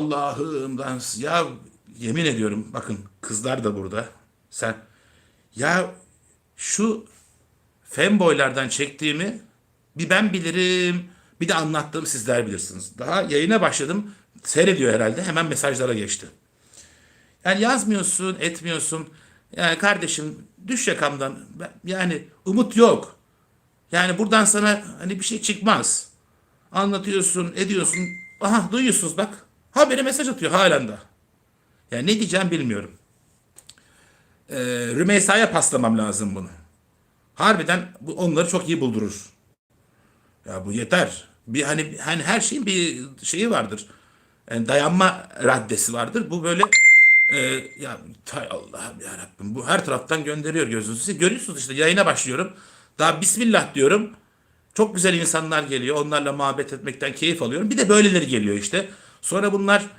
Allah'ım lan ya yemin ediyorum bakın kızlar da burada. Sen ya şu femboylardan çektiğimi bir ben bilirim bir de anlattığım sizler bilirsiniz. Daha yayına başladım seyrediyor herhalde hemen mesajlara geçti. Yani yazmıyorsun etmiyorsun. Yani kardeşim düş yakamdan Ben- yani umut yok. Yani buradan sana hani bir şey çıkmaz. Anlatıyorsun, ediyorsun. Aha duyuyorsunuz bak. Haberi mesaj atıyor halen de. Yani ne diyeceğim bilmiyorum. Ee, Rümeysa'ya paslamam lazım bunu. Harbiden bu onları çok iyi buldurur. Ya bu yeter. Bir hani hani her şeyin bir şeyi vardır. Yani dayanma raddesi vardır. Bu böyle e, ya hay Allah'ım ya Rabbim bu her taraftan gönderiyor gözünüzü. Siz görüyorsunuz işte yayına başlıyorum. Daha Bismillah diyorum. Çok güzel insanlar geliyor. Onlarla muhabbet etmekten keyif alıyorum. Bir de böyleleri geliyor işte. Sonra bunlar